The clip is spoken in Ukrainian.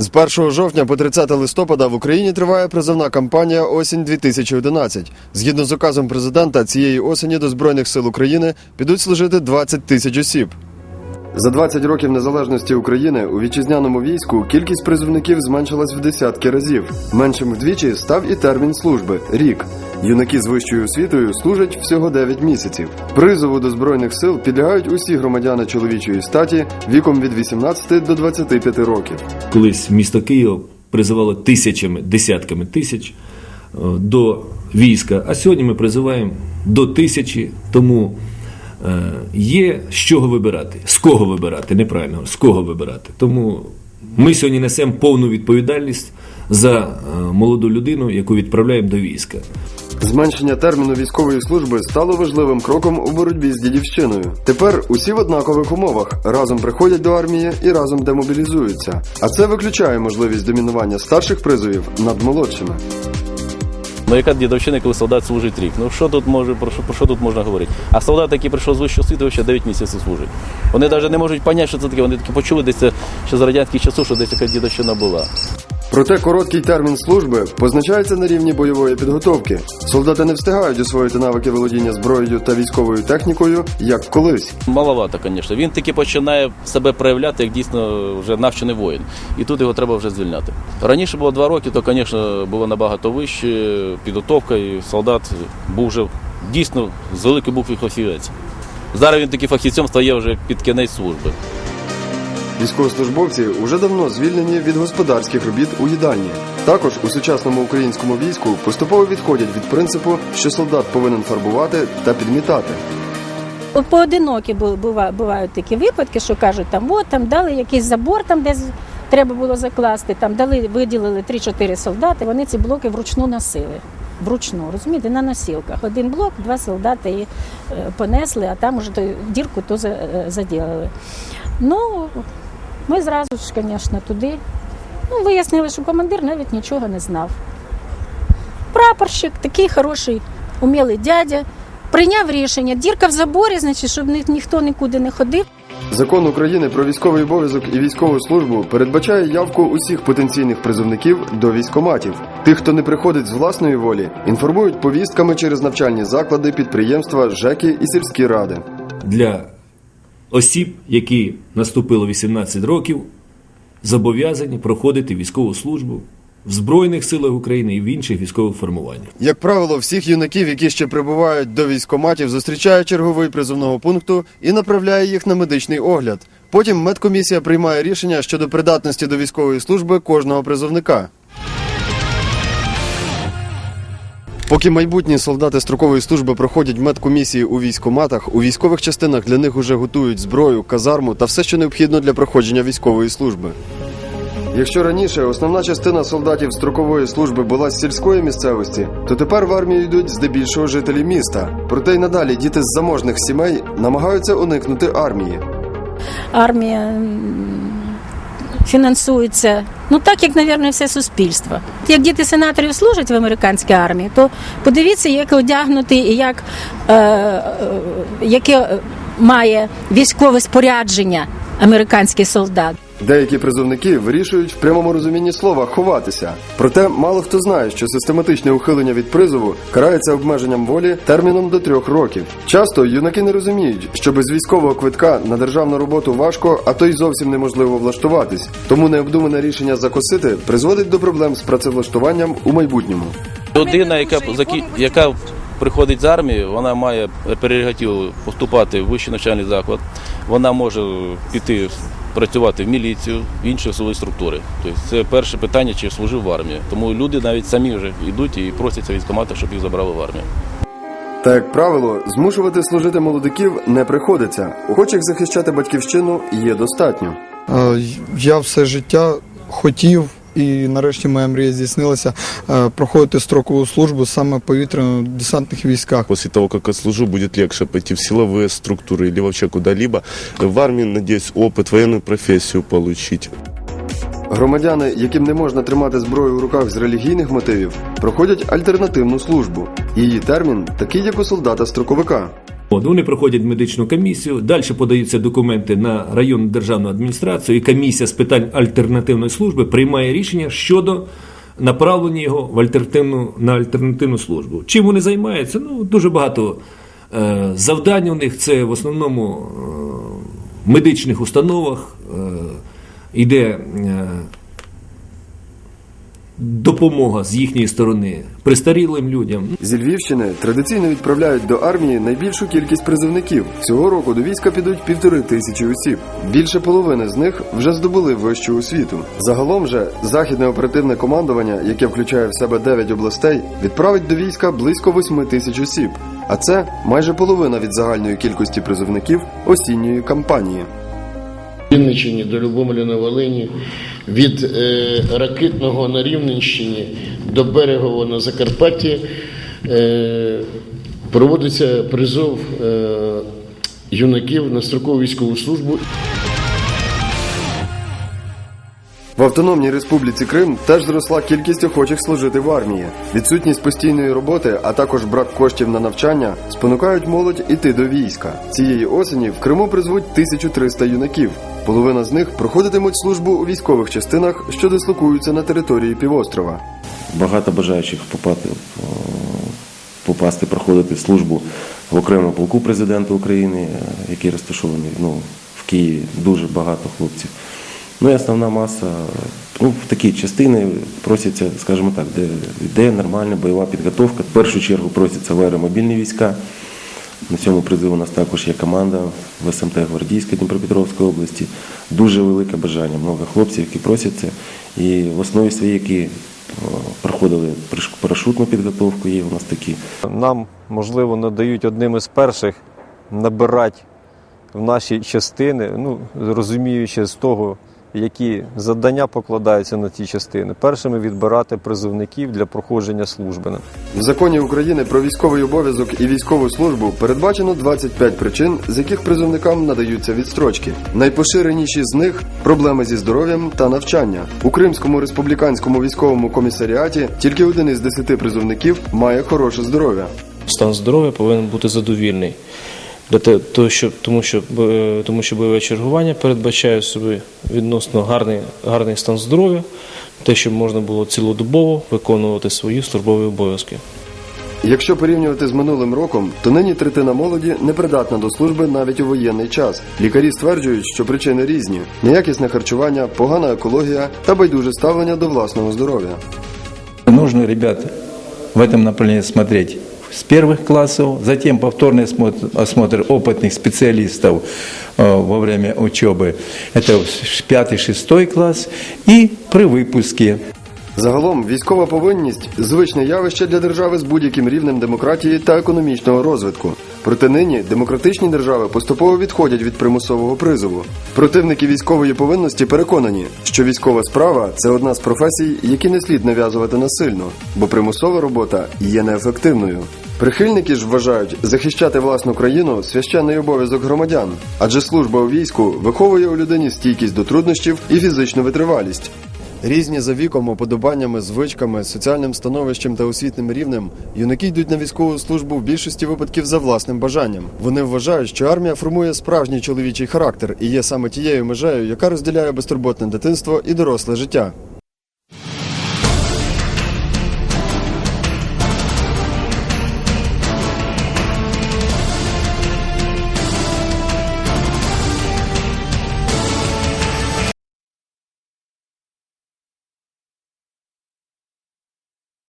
З 1 жовтня по 30 листопада в Україні триває призовна кампанія Осінь 2011 Згідно з указом президента, цієї осені до Збройних сил України підуть служити 20 тисяч осіб. За 20 років незалежності України у вітчизняному війську кількість призовників зменшилась в десятки разів. Меншим вдвічі став і термін служби рік. Юнаки з вищою освітою служать всього 9 місяців. Призову до збройних сил підлягають усі громадяни чоловічої статі віком від 18 до 25 років. Колись місто Київ призивало тисячами, десятками тисяч е, до війська, а сьогодні ми призиваємо до тисячі, тому є з чого вибирати, з кого вибирати, неправильно, з кого вибирати. Тому ми сьогодні несемо повну відповідальність за е, молоду людину, яку відправляємо до війська. Зменшення терміну військової служби стало важливим кроком у боротьбі з дідівщиною. Тепер усі в однакових умовах разом приходять до армії і разом демобілізуються. А це виключає можливість домінування старших призовів над молодшими. Ну яка дідовщина, коли солдат служить рік? Ну що тут може про що, про що тут можна говорити? А солдат, який прийшов з вищого світу, ще 9 місяців служить. Вони навіть не можуть поняти, що це таке. Вони таки почули десь ще з радянських часу, що десь така дідовщина була. Проте короткий термін служби позначається на рівні бойової підготовки. Солдати не встигають освоїти навики володіння зброєю та військовою технікою, як колись. Маловато, звісно. Він таки починає себе проявляти як дійсно вже навчений воїн. І тут його треба вже звільняти. Раніше було два роки, то, звісно, було набагато вище підготовка, і солдат був вже дійсно з великої букви фахівець. Зараз він таки фахівцем стає вже під кінець служби. Військовослужбовці уже давно звільнені від господарських робіт у їдальні. Також у сучасному українському війську поступово відходять від принципу, що солдат повинен фарбувати та підмітати. Поодинокі бу- бувають такі випадки, що кажуть, там от там дали якийсь забор, там десь треба було закласти, там дали, виділили 3-4 солдати, вони ці блоки вручну носили. Вручну, розумієте, на носілках. Один блок, два солдати і, е, понесли, а там уже дірку то е, заділили. Ну, ми зразу ж, звісно, туди. Ну, вияснили, що командир навіть нічого не знав. Прапорщик, такий хороший, умілий дядя, прийняв рішення. Дірка в заборі, значить, щоб ні- ніхто нікуди не ходив. Закон України про військовий обов'язок і військову службу передбачає явку усіх потенційних призовників до військоматів. Тих, хто не приходить з власної волі, інформують повістками через навчальні заклади, підприємства, ЖЕКи і сільські ради. Для осіб, які наступило 18 років, зобов'язані проходити військову службу в Збройних силах України і в інших військових формуваннях. Як правило, всіх юнаків, які ще прибувають до військоматів, зустрічає черговий призовного пункту і направляє їх на медичний огляд. Потім медкомісія приймає рішення щодо придатності до військової служби кожного призовника. Поки майбутні солдати строкової служби проходять медкомісії у військоматах, у військових частинах для них уже готують зброю, казарму та все, що необхідно для проходження військової служби. Якщо раніше основна частина солдатів строкової служби була з сільської місцевості, то тепер в армію йдуть здебільшого жителі міста. Проте й надалі діти з заможних сімей намагаються уникнути армії. Армія фінансується, ну так як, мабуть, все суспільство. Як діти сенаторів служать в американській армії, то подивіться, як одягнутий і як, е, е, яке має військове спорядження американський солдат. Деякі призовники вирішують в прямому розумінні слова ховатися. Проте мало хто знає, що систематичне ухилення від призову карається обмеженням волі терміном до трьох років. Часто юнаки не розуміють, що без військового квитка на державну роботу важко, а то й зовсім неможливо влаштуватись. Тому необдумане рішення закосити призводить до проблем з працевлаштуванням у майбутньому. Людина, яка, яка приходить з армії, вона має прерогативу поступати в вищий навчальний заклад, вона може піти працювати в міліцію, в інші силові структури. Тобто це перше питання, чи служив в армії. Тому люди навіть самі вже йдуть і просяться військомати, щоб їх забрали в армію. Та як правило, змушувати служити молодиків не приходиться. Охочих захищати батьківщину є достатньо. Е, Я все життя хотів, і нарешті моя мрія здійснилася е, проходити строкову службу саме в повітряно-десантних військах. После того, как отслужу, будет легче пойти в силовые структуры или вообще куда-либо. В армии, надеюсь, опыт, военную профессию получить. Громадяни, яким не можна тримати зброю в руках з релігійних мотивів, проходять альтернативну службу. Її термін такий, як у солдата-строковика. Вони проходять медичну комісію, далі подаються документи на районну державну адміністрацію, і комісія з питань альтернативної служби приймає рішення щодо направлення його в альтернативну, на альтернативну службу. Чим вони займаються? Ну, дуже багато е, завдань у них це в основному е, в медичних установах, е, іде е, допомога з їхньої сторони престарілим людям. Зі Львівщини традиційно відправляють до армії найбільшу кількість призовників. Цього року до війська підуть півтори тисячі осіб. Більше половини з них вже здобули вищу освіту. Загалом же західне оперативне командування, яке включає в себе 9 областей, відправить до війська близько 8 тисяч осіб. А це майже половина від загальної кількості призовників осінньої кампанії. Вінниччині до Любомлі на Волині, від е, Ракитного на Рівненщині до Берегового на Закарпатті е, проводиться призов е, юнаків на строкову військову службу. В Автономній Республіці Крим теж зросла кількість охочих служити в армії. Відсутність постійної роботи, а також брак коштів на навчання спонукають молодь іти до війська. Цієї осені в Криму призвуть 1300 юнаків. Половина з них проходитимуть службу у військових частинах, що дислокуються на території півострова. багато бажаючих попати, е, попасти, проходити службу в окремому полку президента України, е, який розташований ну, в Києві. Дуже багато хлопців. Ну і основна маса, ну, в такі частини просяться, скажімо так, де йде нормальна бойова підготовка. В першу чергу просяться в аеромобільні війська. На цьому призиву у нас також є команда в СМТ Гвардійська Дніпропетровської області. Дуже велике бажання, много хлопців, які просяться. І в основі своїй, які е, проходили парашутну підготовку, є у нас такі. Нам, можливо, надають одним із перших набирати в наші частини, ну, розуміючи з того, які завдання покладаються на ці частини. Першими відбирати призовників для проходження служби. В законі України про військовий обов'язок і військову службу передбачено 25 причин, з яких призовникам надаються відстрочки. Найпоширеніші з них проблеми зі здоров'ям та навчання. У Кримському республіканському військовому комісаріаті тільки один із десяти призовників має хороше здоров'я. стан здоров'я повинен бути задовільний. Для те, що, тому, що, е, тому що бойове чергування передбачає собі відносно гарний, гарний стан здоров'я, те, щоб можна було цілодобово виконувати свої службові обов'язки. Якщо порівнювати з минулим роком, то нині третина молоді непридатна до служби навіть у воєнний час. Лікарі стверджують, що причини різні: неякісне харчування, погана екологія та байдуже ставлення до власного здоров'я. Нужно, ребят, в этом направлении смотреть с первых классов, затем повторный осмотр, осмотр опытных специалистов э, во время учебы. Это пятый, шестой класс. И при выпуске Загалом військова повинність звичне явище для держави з будь-яким рівнем демократії та економічного розвитку. Проте нині демократичні держави поступово відходять від примусового призову. Противники військової повинності переконані, що військова справа це одна з професій, які не слід нав'язувати насильно, бо примусова робота є неефективною. Прихильники ж вважають захищати власну країну священний обов'язок громадян, адже служба у війську виховує у людині стійкість до труднощів і фізичну витривалість. Різні за віком, уподобаннями, звичками, соціальним становищем та освітним рівнем юнаки йдуть на військову службу в більшості випадків за власним бажанням. Вони вважають, що армія формує справжній чоловічий характер і є саме тією межею, яка розділяє безтурботне дитинство і доросле життя.